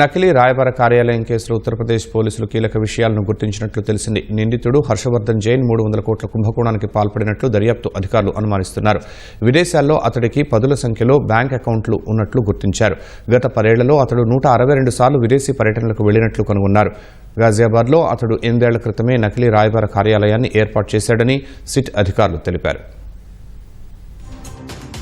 నకిలీ రాయబార కార్యాలయం కేసులో ఉత్తరప్రదేశ్ పోలీసులు కీలక విషయాలను గుర్తించినట్లు తెలిసింది. నిందితుడు హర్షవర్ధన్ జైన్ మూడు వందల కోట్ల కుంభకోణానికి పాల్పడినట్లు దర్యాప్తు అధికారులు అనుమానిస్తున్నారు. విదేశాల్లో అతడికి పదుల సంఖ్యలో బ్యాంక్ అకౌంట్లు ఉన్నట్లు గుర్తించారు. గత పదేళ్ళలో అతడు నూట అరవై రెండు సార్లు విదేశీ పర్యటనలకు వెళ్ళినట్లు కనుగొన్నారు. గాజియాబాద్లో అతడు ఎనిమిదేళ్ళ క్రితమే నకిలీ రాయబార కార్యాలయాన్ని ఏర్పాటు చేశాడని సిట్ అధికారులు తెలిపారు.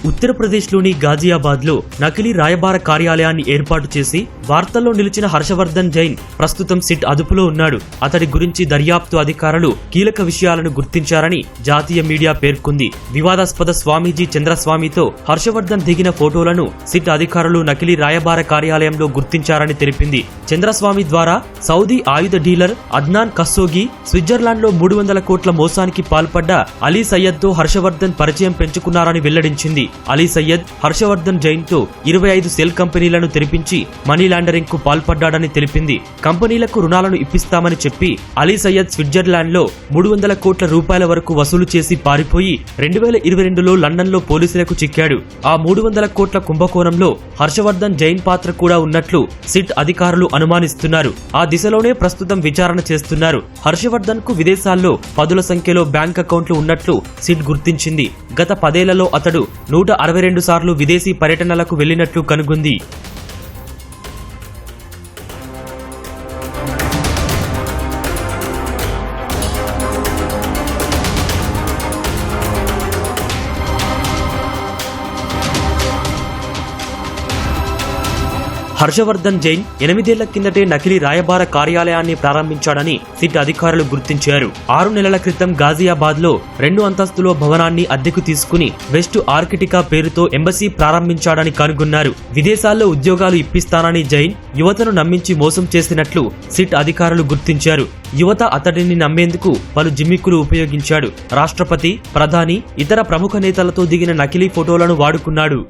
ఉత్తరప్రదేశ్లోని గాజియాబాద్లో నకిలీ రాయబార కార్యాలయాన్ని ఏర్పాటు చేసి వార్తల్లో నిలిచిన హర్షవర్ధన్ జైన్ ప్రస్తుతం సిట్ అదుపులో ఉన్నాడు. అతడి గురించి దర్యాప్తు అధికారులు కీలక విషయాలను గుర్తించారని జాతీయ మీడియా పేర్కొంది. వివాదాస్పద స్వామీజీ చంద్రస్వామితో హర్షవర్ధన్ దిగిన ఫోటోలను సిట్ అధికారులు నకిలీ రాయబార కార్యాలయంలో గుర్తించారని తెలిపింది. చంద్రస్వామి ద్వారా సౌదీ ఆయుధ డీలర్ అద్నాన్ కస్సోగి స్విట్జర్లాండ్లో మూడు వందల కోట్ల మోసానికి పాల్పడ్డ అలీ సయ్యద్తో హర్షవర్ధన్ పరిచయం పెంచుకున్నారని వెల్లడించింది. అలీ సయ్యద్ హర్షవర్ధన్ జైన్తో ఇరవై ఐదు సెల్ కంపెనీలను తెరిపించి మనీ లాండరింగ్కు పాల్పడ్డాడని తెలిపింది. కంపెనీలకు రుణాలను ఇప్పిస్తామని చెప్పి అలీ సయ్యద్ స్విట్జర్లాండ్లో మూడు వందల కోట్ల రూపాయల వరకు వసూలు చేసి పారిపోయి రెండు వేల ఇరవై రెండులో లండన్లో పోలీసులకు చిక్కాడు. ఆ మూడు వందల కోట్ల కుంభకోణంలో హర్షవర్ధన్ జైన్ పాత్ర కూడా ఉన్నట్లు సిట్ అధికారులు అనుమానిస్తున్నారు. ఆ దిశలోనే ప్రస్తుతం విచారణ చేస్తున్నారు. హర్షవర్ధన్కు విదేశాల్లో పదుల సంఖ్యలో బ్యాంక్ అకౌంట్లు ఉన్నట్లు సిట్ గుర్తించింది. గత పదేళ్ళలో అతడు నూట అరవై రెండు సార్లు విదేశీ పర్యటనలకు వెళ్ళినట్లు కనుగొంది. హర్షవర్ధన్ జైన్ ఎనిమిదేళ్ళ కిందటే నకిలీ రాయబార కార్యాలయాన్ని ప్రారంభించాడని సిట్ అధికారులు గుర్తించారు. ఆరు నెలల క్రితం గాజియాబాద్లో రెండు అంతస్తులో భవనాన్ని అద్దెకు తీసుకుని వెస్ట్ ఆర్కిటికా పేరుతో ఎంబసీ ప్రారంభించాడని కనుగొన్నారు. విదేశాల్లో ఉద్యోగాలు ఇప్పిస్తానని జైన్ యువతను నమ్మించి మోసం చేసినట్లు సిట్ అధికారులు గుర్తించారు. యువత అతడిని నమ్మేందుకు పలు జిమ్మిక్కులు ఉపయోగించాడు. రాష్ట్రపతి ప్రధాని ఇతర ప్రముఖ నేతలతో దిగిన నకిలీ ఫోటోలను వాడుకున్నాడు.